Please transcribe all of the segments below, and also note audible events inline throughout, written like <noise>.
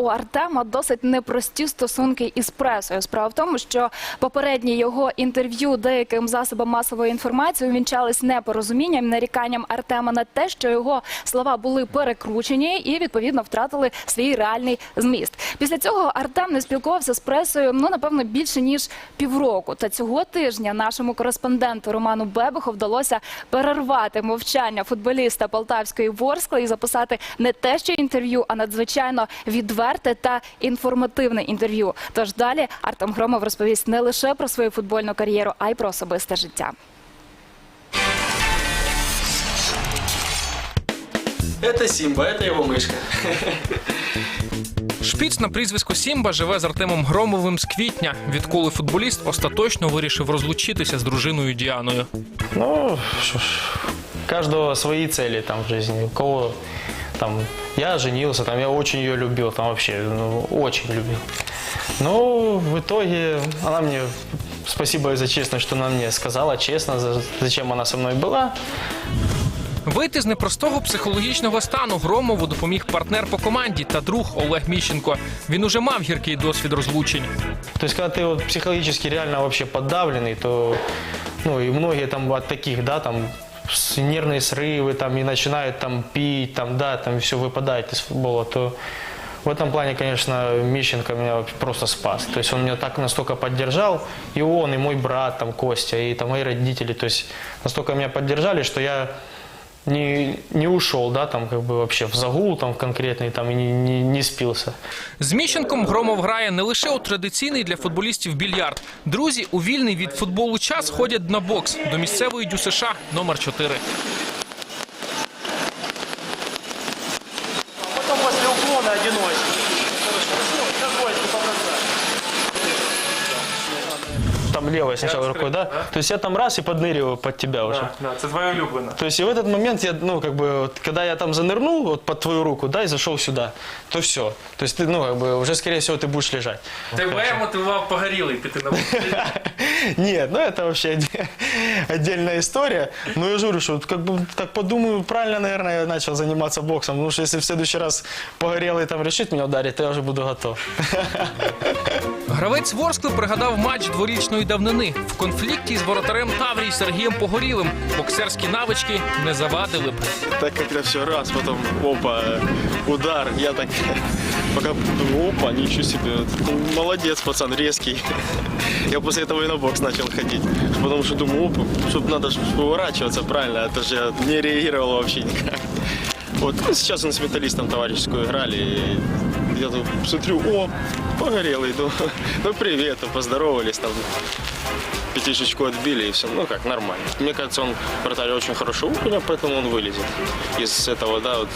У Артема досить непрості стосунки із пресою. Справа в тому, що попередні його інтерв'ю деяким засобам масової інформації увінчались непорозумінням, наріканням Артема на те, що його слова були перекручені і відповідно втратили свій реальний зміст. Після цього Артем не спілкувався з пресою ну напевно більше ніж півроку. Та цього тижня нашому кореспонденту Роману Бебеху вдалося перервати мовчання футболіста Полтавської Ворскли і записати не те, що інтерв'ю, а надзвичайно відверте та інформативне інтерв'ю. Тож далі Артем Громов розповість не лише про свою футбольну кар'єру, а й про особисте життя. Это Симба, это его мышка. Шпіц на прізвисько Сімба живе з Артемом Громовим з квітня, відколи футболіст остаточно вирішив розлучитися з дружиною Діаною. Ну, что ж, у каждого свои цели там в жизни. У кого там я женился, там я очень ее любил, там вообще, ну, очень любил. Но в итоге она мне, спасибо ей за честность, что она мне сказала честно, за- зачем она со мной была. Вийти з непростого психологічного стану Громову допоміг партнер по команді та друг Олег Міщенко. Він уже мав гіркий досвід розлучень. То есть, когда ты вот психологически реально вообще подавленный, то, ну, и многие там от таких, да, там, с- нервные срывы, там, и начинают там пить, там, да, там, все выпадает из футбола, то в этом плане, конечно, Мищенко меня просто спас. То есть он меня так настолько поддержал, и он, и мой брат, там, Костя, и там мои родители, то есть настолько меня поддержали, что я не, не ушел, да, там, как бы вообще в загул там конкретный, там, и не, не, не спился. З Міщенком Громов грає не лише у традиційний для футболістів більярд. Друзі у вільний від футболу час ходять на бокс до місцевої ДЮСШ номер 4. Там левой сначала рукой, да? То есть я там раз и подныриваю под тебя уже. Да, це твоя улюблена. То есть и в этот момент я, ну, как бы, вот, когда я там занырнул вот под твою руку, да, и зашел сюда, то все. То есть ты, ну, как бы, уже, скорее всего, ты будешь лежать. Тебе мотивував погорілий піти на вулицю. <laughs> Нет, ну это вообще отде- отдельная история. Но я же говорю, что вот как бы так подумаю, правильно, наверное, я начал заниматься боксом. Потому что если в следующий раз погорелый там решит меня ударить, то я уже буду готов. Гравець Ворскли пригадав матч дворічної давнини. В конфлікті з воротарем Таврій Сергієм Погорілим боксерські навички не завадили б. Так как-то все раз, потом опа, удар. Я так пока думаю, опа, ничего себе. Молодец, пацан, резкий. Я после этого и на бокс начал ходить. Потому что думаю, опа, чтобы надо поворачиваться правильно. Это же я не реагировал вообще никак. Вот сейчас он с металлистом товарищескую играли. И я тут смотрю, о, погорелый. Ну, ну привет, поздоровались там. Пятишечку отбили и все. Ну как, нормально. Мне кажется, он вратарь очень хорошо уровня, поэтому он вылезет из этого, да, вот,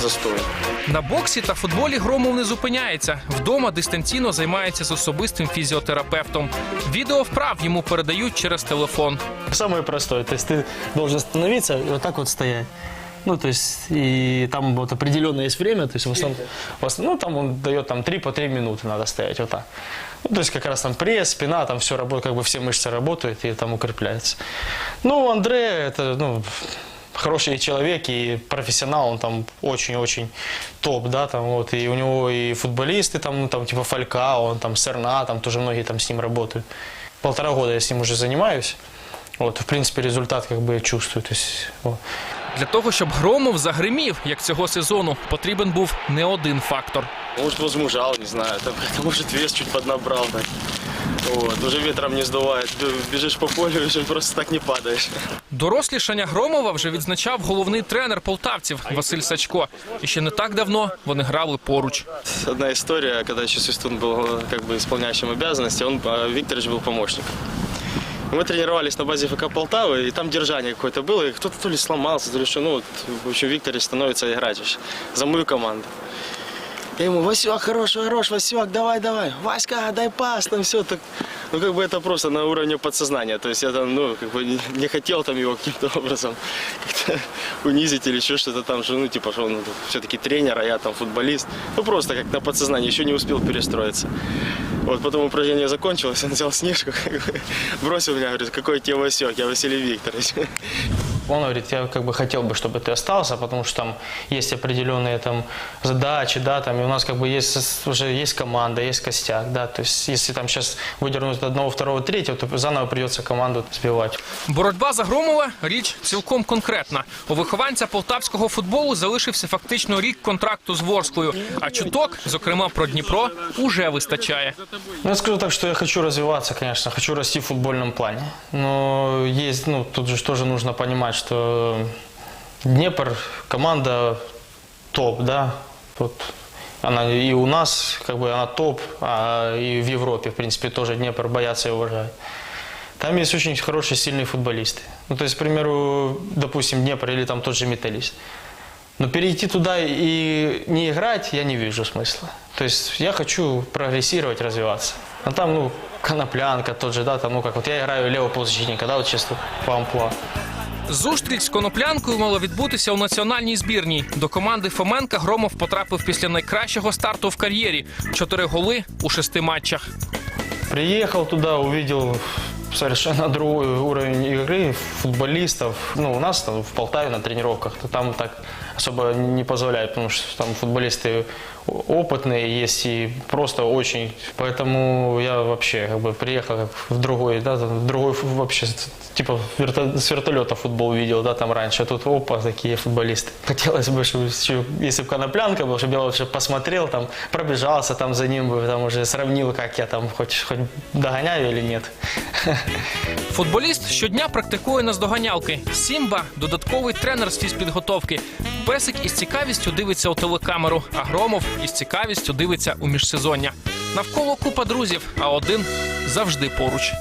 застоя. На боксі та футболі Громов не зупиняється. Вдома дистанційно займається з особистим фізіотерапевтом. Відео вправ йому передають через телефон. Самое простое. То есть ты должен становиться и вот так вот стоять. Ну, то есть, и там вот определенное есть время, то есть в основном, в основном ну, там он дает там 3 по 3 минуты надо стоять, вот так. Ну, то есть как раз там пресс, спина, там все работает, как бы все мышцы работают и там укрепляется. Ну, Андре, это, ну, хороший человек и профессионал, он там очень-очень топ, да, там вот, и у него и футболисты, там, ну, там типа Фалькао, он там Серна, там тоже многие там с ним работают. Полтора года я с ним уже занимаюсь, вот, в принципе, результат как бы я чувствую, то есть, вот. Для того, щоб Громов загримів, як цього сезону, потрібен був не один фактор. Может, возмужал, не знаю. Там, как-то, может, вес чуть поднабрал. Так. Вот, уже ветром не сдувает. Б- Бежишь по полю, уже просто так не падаешь. Дорослішання Громова вже відзначав головний тренер полтавців Василь Сачко. І ще не так давно вони грали поруч. Одна история, когда еще Свистун был как бы исполняющим обязанности, он, а Викторович был помощником. И Мы тренировались на базе ФК Полтавы, и там держание какое-то было, и кто-то то ли сломался, то ли что, ну, вот, в общем, Викторович становится играть уж за мою команду. Я ему, Васек, хорош, хорош, Васек, давай, давай, Васька, дай пас, там все так. Ну, как бы это просто на уровне подсознания. То есть я там, ну, как бы не, не хотел там его каким-то образом как-то <laughs> унизить или еще что-то там, что, ну, типа, что он все-таки тренер, а я там футболист. Ну, просто как на подсознании, еще не успел перестроиться. Вот потом упражнение закончилось, он взял снежку, <laughs> как бы, бросил меня, говорит, какой тебе Васек, я Василий Викторович. <laughs> Он говорит, я как бы хотел бы, чтобы ты остался, потому что там есть определенные там задачи, да, там, и у нас как бы есть с- уже есть команда, есть костяк, да, то есть если там сейчас выдернуть одного, второго, третьего, то заново придется команду сбивать. Боротьба за Громова – річ цілком конкретна. У вихованця полтавського футболу залишився фактично рік контракту з Ворською, а чуток, зокрема про Дніпро, уже вистачає. Ну, я скажу так, что я хочу развиваться, конечно, хочу расти в футбольном плане. Но есть, ну, тут же тоже нужно понимать, что Днепр команда топ, да, вот она и у нас, как бы, она топ, а и в Европе, в принципе, тоже Днепр боятся и уважают. Там есть очень хорошие, сильные футболисты. Ну, то есть, к примеру, допустим, Днепр или там тот же Металлист. Но перейти туда и не играть я не вижу смысла. То есть я хочу прогрессировать, развиваться. А там, ну, коноплянка тот же, да, там, ну, как вот я играю левого полузащитника, да, вот чисто по амплуа. Зустріч з коноплянкою мала відбутися у національній збірній. До команди Фоменка Громов потрапив після найкращого старту в кар'єрі – чотири голи у шести матчах. Приїхав туди, побачив совершенно другой уровень игры футболистов. Ну, у нас там в Полтаве на тренировках, то там так особо не позволяют, потому что там футболисты опытные есть и просто очень. Поэтому я вообще как бы приехал как в другой, да, там, в другой фу- вообще типа верто- с вертолета футбол видел, да, там раньше. А тут опа, такие футболисты. <laughs> Хотелось бы, чтобы еще, если бы коноплянка был, чтобы я лучше посмотрел, там пробежался там за ним бы, там уже сравнил, как я там хоть, хоть догоняю или нет. <laughs> Футболіст щодня практикує наздоганялки. Сімба – додатковий тренер з фізпідготовки. Песик із цікавістю дивиться у телекамеру, а Громов із цікавістю дивиться у міжсезоння. Навколо купа друзів, а один завжди поруч.